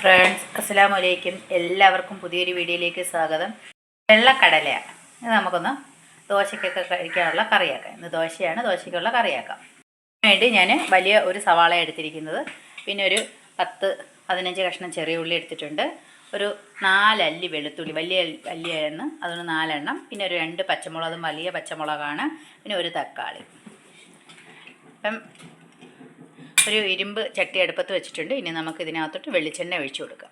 Friends അസ്സാം വലൈക്കും എല്ലാവർക്കും പുതിയൊരു വീഡിയോയിലേക്ക് സ്വാഗതം. വെള്ളക്കടലയാണ്. ഇത് നമുക്കൊന്ന് ദോശയ്ക്കൊക്കെ കഴിക്കാനുള്ള കറിയാക്കാം. ഇന്ന് ദോശയാണ് ദോശയ്ക്കുള്ള കറിയാക്കാം. അതിന് വേണ്ടി ഞാൻ വലിയ ഒരു സവാള എടുത്തിരിക്കുന്നത്. പിന്നെ ഒരു പത്ത് പതിനഞ്ച് കഷ്ണം ചെറിയ ഉള്ളി എടുത്തിട്ടുണ്ട്. ഒരു നാലല്ലി വെളുത്തുള്ളി വലിയ അല്ലിയായിരുന്നു. അതൊന്ന് നാലെണ്ണം. പിന്നെ ഒരു രണ്ട് പച്ചമുളകും വലിയ പച്ചമുളകാണ്. പിന്നെ ഒരു തക്കാളി. അപ്പം ഒരു ഇരുമ്പ് ചട്ടി അടുപ്പത്ത് വെച്ചിട്ടുണ്ട്. ഇനി നമുക്ക് ഇതിനകത്തോട്ട് വെളിച്ചെണ്ണ ഒഴിച്ചു കൊടുക്കാം.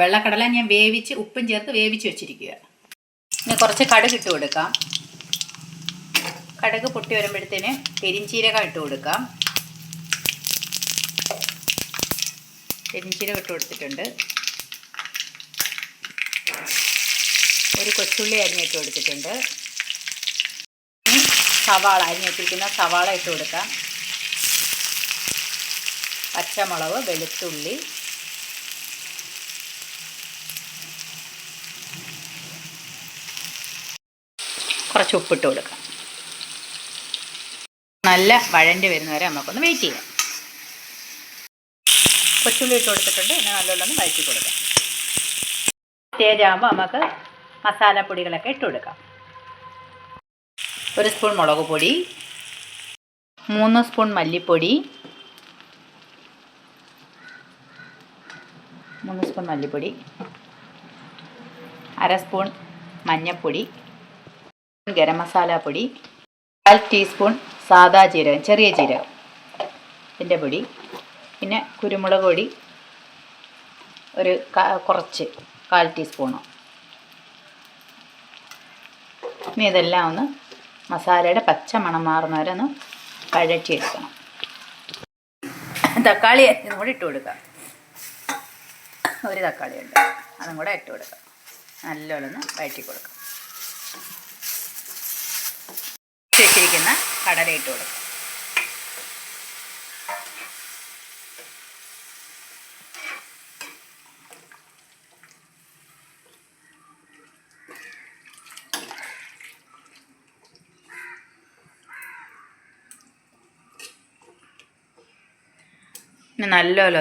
വെള്ളക്കടല ഞാൻ വേവിച്ച് ഉപ്പും ചേർത്ത് വേവിച്ച് വെച്ചിരിക്കുക ഇനി കുറച്ച് കടുക് ഇട്ട് കൊടുക്കാം. കടുക് പൊട്ടി വരുമ്പോഴത്തേന് പെരിഞ്ചീരകം ഇട്ട് കൊടുക്കാം. പെരിഞ്ചീരകം ഇട്ട് കൊടുത്തിട്ടുണ്ട്. ഒരു കൊച്ചുള്ളി അരിഞ്ഞിട്ട് കൊടുത്തിട്ടുണ്ട്. സവാള അരിഞ്ഞിട്ടിരിക്കുന്ന സവാള ഇട്ട് കൊടുക്കാം. പച്ചമുളക് വെളുത്തുള്ളി. കുറച്ച് ഉപ്പിട്ട് കൊടുക്കാം. നല്ല വഴണ്ടി വരുന്നവരെ നമുക്കൊന്ന് വെയിറ്റ് ചെയ്യാം. കൊച്ചുള്ളി ഇട്ട് കൊടുത്തിട്ടുണ്ട്. പിന്നെ നല്ലോണം വഴറ്റി കൊടുക്കാം. സ്റ്റേജ് ആകുമ്പോൾ നമുക്ക് മസാലപ്പൊടികളൊക്കെ ഇട്ട് കൊടുക്കാം. ഒരു സ്പൂൺ മുളക് പൊടി മൂന്ന് സ്പൂൺ മല്ലിപ്പൊടി മൂന്ന് സ്പൂൺ മല്ലിപ്പൊടി അര സ്പൂൺ മഞ്ഞൾപ്പൊടി ഗരം മസാല പൊടി കാൽ ടീസ്പൂൺ സാദാ ജീരകം ചെറിയ ജീരകം ഇതിന്റെ പൊടി പിന്നെ കുരുമുളക് പൊടി ഒരു കുറച്ച് കാൽ ടീസ്പൂണോ. ഇനി ഇതെല്ലാം ഒന്ന് മസാലയുടെ പച്ച മണം മാറുന്ന വരെ ഒന്ന് വഴറ്റിയെടുക്കണം തക്കാളി കൂടി ഇട്ട് കൊടുക്കാം. ഒരു തക്കാളി ഉണ്ട് അതും കൂടെ ഇട്ട് കൊടുക്കാം. നല്ലോണം ഒന്ന് വഴറ്റി കൊടുക്കാം. വെച്ചിരിക്കുന്ന കടല ഇട്ട് കൊടുക്കാം.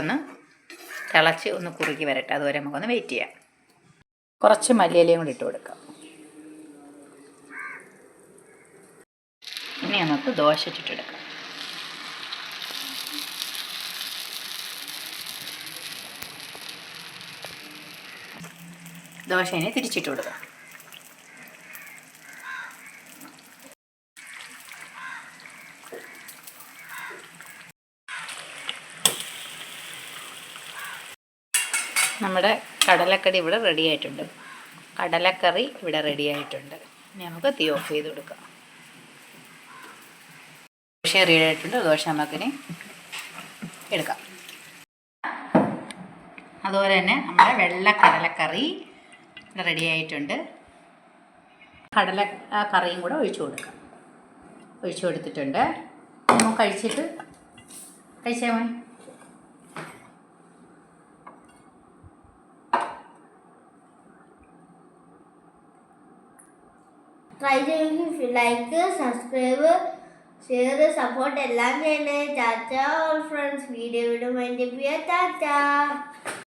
ഒന്ന് തിളച്ച് ഒന്ന് കുറുകി വരട്ടെ. അതുവരെ നമുക്കൊന്ന് വെയിറ്റ് ചെയ്യാം. കുറച്ച് മല്ലിയിലയും കൂടി ഇട്ട് കൊടുക്കാം. ഇനി നമുക്ക് ദോശ ചുട്ടെടുക്കാം. ദോശ ഇനി തിരിച്ചിട്ട് കൊടുക്കാം. നമ്മുടെ കടലക്കറി ഇവിടെ റെഡി ആയിട്ടുണ്ട്. കടലക്കറി ഇവിടെ റെഡി ആയിട്ടുണ്ട്. ഇനി നമുക്ക് തീ ഓഫ് ചെയ്ത് കൊടുക്കാം. ദോശ റെഡി ആയിട്ടുണ്ട്. ദോശ നമുക്കിനി എടുക്കാം. അതുപോലെ തന്നെ നമ്മുടെ വെള്ള കടലക്കറി റെഡി ആയിട്ടുണ്ട്. കടല കറിയും കൂടെ ഒഴിച്ചു കൊടുക്കാം. ഒഴിച്ചു കൊടുത്തിട്ടുണ്ട്. കഴിച്ചിട്ട് കഴിച്ചാൽ ട്രൈ ചെയ്തെങ്കിൽ ലൈക്ക് സബ്സ്ക്രൈബ് ഷെയർ സപ്പോർട്ട് എല്ലാം ചെയ്യണേ. ചാച്ച ഓൾ ഫ്രണ്ട്സ് വീഡിയോ വിടും അതിന്റെ ചാച്ച